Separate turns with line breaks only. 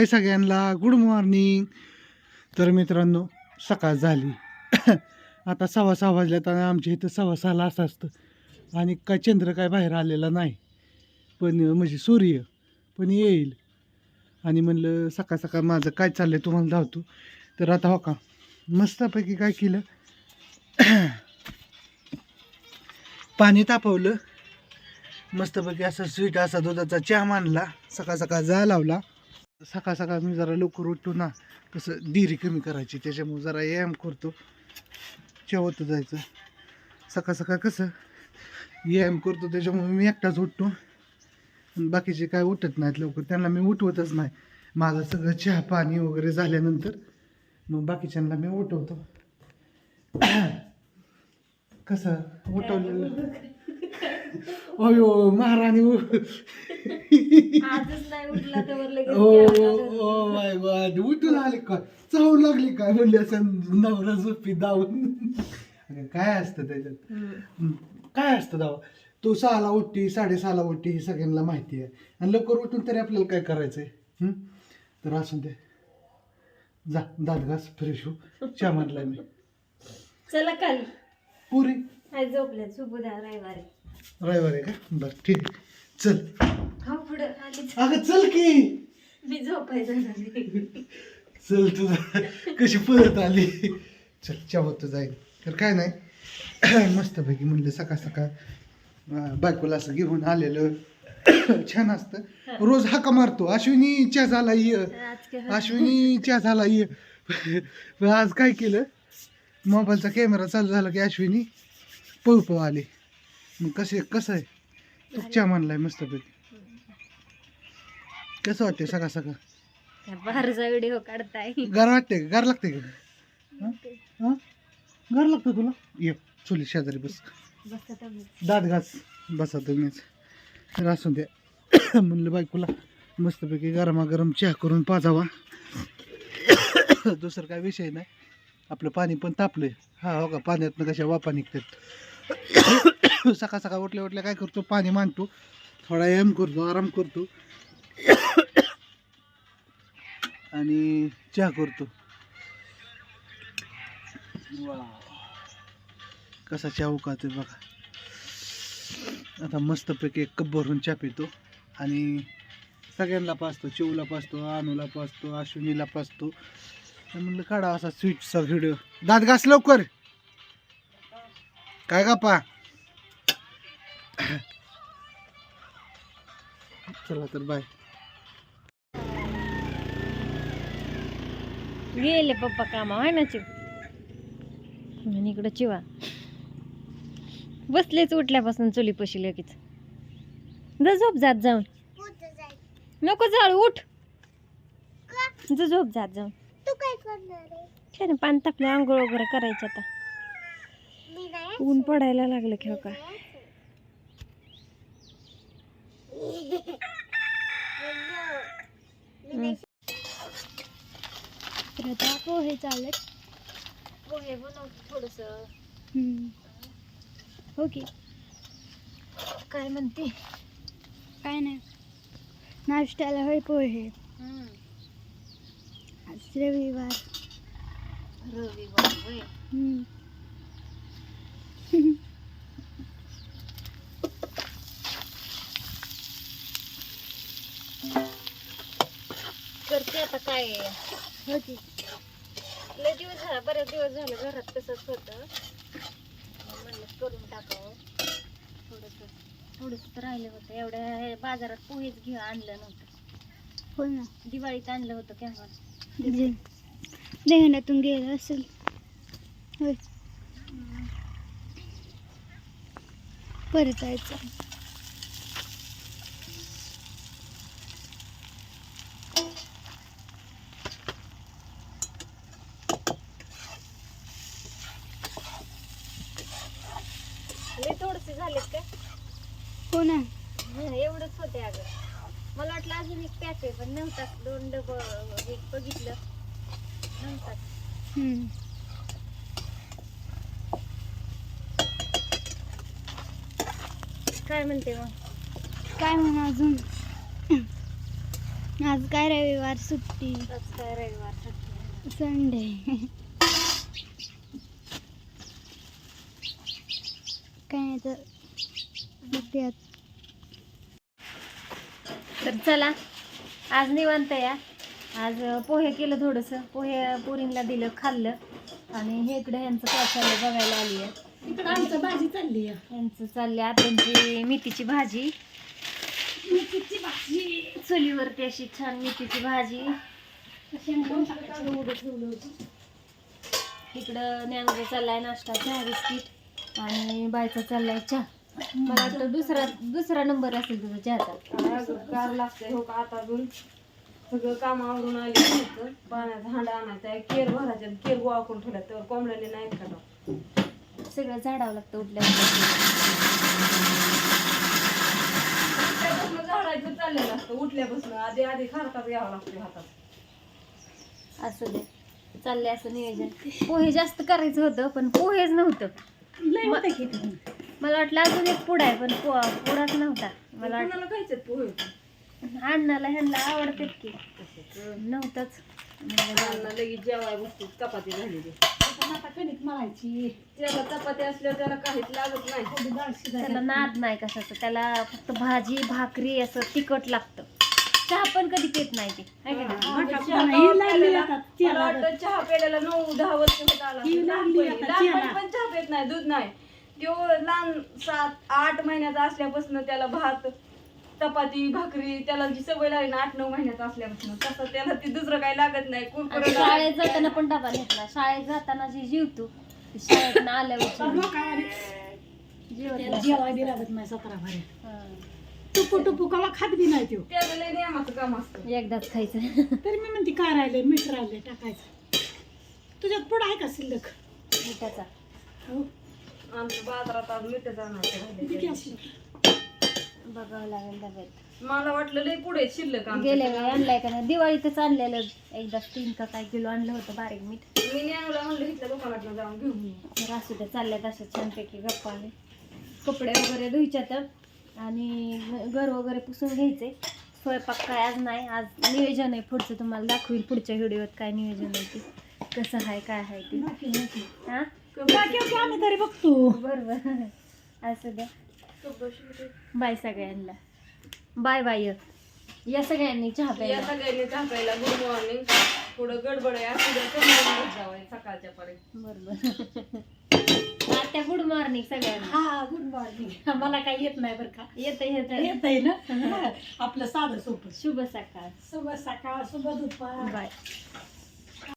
हाय सगळ्यांना. Good morning तर मित्रांनो सकाळ झाली. आता सव्वा सहा वाजल्यात आणि आमच्या इथं सव्वा सहाला असं असतं. आणि काय चंद्र काय बाहेर आलेला नाही. पण म्हणजे सूर्य पण येईल. आणि म्हणलं सकाळ सकाळ माझं काय चाललं आहे तुम्हाला धावतो. तर आता हो का मस्तपैकी काय केलं? पाणी तापवलं. मस्तपैकी असं स्वीट असा दुधाचा चहा मांडला. सकाळ सकाळ जा लावला. सकाळ सकाळ मी जरा लवकर उठतो ना कसं दिरी कमी करायची त्याच्यामुळे जरा व्यायाम करतो. चेवत जायचं. सकाळ सकाळ कसं व्यायाम करतो त्याच्यामुळे मी एकटाच उठतो. बाकीचे काय उठत नाहीत लवकर त्यांना मी उठवतच नाही. माझं सगळं चहा पाणी वगैरे झाल्यानंतर मग बाकीच्यांना मी उठवतो. कसं उठवलेलं अयो महाराणी
आजच नाही उठला तर लगेच
ओ
जेवायला
ओ माय गॉड उठून आले काय चावू लागली काय म्हणली असं नवरा झोपी दावून अगं, काय असतं त्याच्यात?
हम्म.
हं, काय असतं दावा? तू सहाला उठती साडेसहाला उठती हे सगळ्यांना माहिती आहे. आणि लवकर उठून तरी आपल्याला काय करायचंय? हं? तर असून दे. जा दात घास फ्रेश हो. चहा मी.
चला खाली
पुरी.
हाय झोपले सुबुधा रविवारी.
रविवार आहे का? बरं ठीक आहे. चल.
हा पुढं आली.
अगं चल की.
मी.
चल तुझा. कशी पळत आली. चल चवत जाईल तर काय नाही. मस्तपैकी म्हणलं सकाळ सकाळ बायकोला असं घेऊन आलेलं. छान असतं. रोज हाका मारतो. अश्विनी चहा झाला ये. अश्विनी चहा झाला ये. आज काय केलं? मोबाईलचा कॅमेरा चालू झाला की अश्विनी पळू पळू आली. मग कसे कसं आहे? तू चहा म्हणलाय मस्तपैकी. कसं वाटते सकाळ सकाळ?
काय बाहेरचा व्हिडिओ काढताय?
गार वाटते का? गार लागते का? हां? गार लागतं तुला? ये चुली शेजारी बस.
बसता तुम्ही.
दात घास. बसा तुम्हीच. तर असू द्या. म्हणलं बायकोला मस्तपैकी गरमागरम चहा करून पाजावा. दुसरं काय विषय नाही. आपलं पाणी पण तापलंय. हा हो का? पाण्यातनं कशा वापा निघतात. सकाळ सकाळ उठल्या उठल्या काय करतो? पाणी मांडतो. थोडा व्यायाम करतो आराम करतो. आणि चहा करतो. कसा चहा उकाळतो बघा. आता मस्तपैकी एक कप भरून चहा पितो. आणि सगळ्यांना पाचतो चिवला पाचतो अनुला पाचतो अश्विनीला पाचतो. म्हणलं काढा असा स्विचचा व्हिडिओ. दात घास लवकर. काय का पा चला तर बाय.
गेले पप्पा कामा आहे ना चिव? आणि इकडं चिवा. बसलेच उठल्यापासून चुली पशी लगेच. जा झोप जात जाऊन. नको जाळ उठ. जा झोप जात जाऊन.
तू काय करणार
ना पान तापले आंघोळ वगैरे करायचं आता. ऊन पडायला लागलं खेळ
का? आता पोहे चालत
पोहे बनव थोडस
ओके
काय म्हणते
काय नाही नाश्त्याला होय पोहे आज रविवार
रविवार होय.
हम्म.
करते
ओके.
लय दिवस झाला बरेच दिवस झाले घरात तसंच होतं. म्हणलं करून टाकावं. थोडंसं थोडंसं तर राहिलं होतं. एवढ्या बाजारात पोहेच घेऊ आणलं नव्हतं.
हो ना.
दिवाळीत आणलं होतं केव्हा
जे देहनातून गेलं असेल. होय. परत जायचं
लय थोडसे झालेत का
हो ना.
हं, एवढंच होते अगं. मला वाटलं अजून एक पॅक आहे पण नव्हतात दोन डब बघितलं. नव्हतात
हम्म.
काय म्हणते मग?
काय म्हणा अजून? आज काय रविवार? सुट्टी.
आज काय रविवार? सुट्टी.
संडे काय नाही तर बघूयात.
तर चला आज निवांत या. आज पोहे केलं थोडंसं. पोहे पोरींला दिलं खाल्लं. आणि हे इकडे ह्यांचं काय चाललं बघायला आली आहे
इकडं आमचं भाजी चालली आहे.
यांचं चालले आत्यांची मेथीची भाजी.
मेथीची भाजी.
चुलीवरती अशी छान मेथीची भाजी.
शेंगदाणे ठेवलं होतं.
इकडं ज्ञानोबा चाललाय नाश्ता चहा बिस्किट. आणि बायचा चाललाय चहा. मला वाटतं दुसरा दुसरा नंबर असेल तुझा चहाचा.
गार लागतंय हो का? आता अजून सगळं काम आवरून आले पाण्याचा हांडा आणायचा आहे. केर भरायचे केर गोळा करून ठेवल्या तर कोंबड्याने नाहीत का
सगळं झाडावं लागतं उठल्या
उठल्यापासून झाडायचं चाललेलं असतं. उठल्यापासून आधी आधी खरकाच घ्यावा लागतो हातात.
असं दे. चालले असं नियोजन. पोहे जास्त करायचं होतं पण पोहेच नव्हतं.
लय होतं की ते.
मला वाटलं अजून एक पुडा आहे पण पो पुडाच नव्हता. मला वाटलं
कोणाला खायचं पोहे?
अण्णाला ह्यांना आवडतात की. नव्हतंच. म्हणलं जाऊ दे.
त्यांना लगेच जेवाय बसतो चपाती झालेली.
आपण आता कणिक मळायची
त्याला चपाती असल्यावर त्याला काहीच लागत नाही.
थोडी डाळ
त्याला
शिजायला
नाद नाही कशाचं. त्याला फक्त भाजी भाकरी असं तिखट लागतं. चहा पण कधी पेत नाही ते का नाही?
चहा
ही
प्यायला-
आता
मला
तेलाला.
वाटतं चहा प्यायला नऊ दहा वर्ष होत आला
ही
लहानपणी लहानपणी. पण चहा पेत नाही दूध नाही तो लहान सात आठ महिन्याचा असल्यापासून त्याला भात चपाती भाकरी त्याला जी सवय लागली ना आठ नऊ महिन्याचा असल्यापासून तसं त्याला ती दुसरं काही लागत नाही
आणि
कुरकुरं
शाळेत जाताना पण डबा घेतला शाळेत जाताना जी जीवतो ती शाळेत आल्यावर
लोकांनी
जीवत
त्याला
नाही.
जेवाय बी लागत नाही सतरा भारी
हा.
टुपू टुपू कवा खात बी नाही तो.
त्याला लय नियमाचं काम असतं.
एकदाच खायचं.
तरी मी म्हणते काय राहिले मीठ राहिले टाकायचं. तुझ्यात पुढं आहे का शिल्लक?
मिठाचा.
हो.
आमच्या बाजारात आज
किती
राहिले
असलं
बघावं लागेल डब्यात.
मला वाटलं लय पुढे शिल्लक आमच्या.
गेल्या वेळी आणलाय का नाही? दिवाळीतच आणलेलं. एकदा तीन का काय किलो आणलं होतं बारीक मीठ.
मी ज्ञानूला म्हणलं इथल्या दुकानात जाऊन घेऊन ये.
तर असू द्या चालल्यात अशा छानपैकी गप्पा आणि कपडे वगैरे धुयच्यात आणि घर वगैरे पुसून घ्यायचे. स्वयंपाक काय आज नाही आज नियोजन आहे पुढचं. तुम्हाला दाखवील पुढच्या व्हिडिओत काय नियोजन आहे ते. कसं आहे काय आहे ते. हां?
आम्ही तरी बघतो.
बरोबर. असू द्या. बाय सगळ्यांना. Bye bye. या सगळ्यांनी चहा
या
प्यायला
सगळ्यांनी टाकायला गुड मॉर्निंग पुढं गडबड आहे असू चहा सकाळच्या पर्यंत.
बरोबर. आता गुड मॉर्निंग सगळ्यांना.
हा गुड मॉर्निंग मला काही येत नाही बरं का?
येतं येतं
येत आहे ना? आपलं साधं सोपं.
शुभ सकाळ.
शुभ सकाळ शुभ दुपार.
बाय.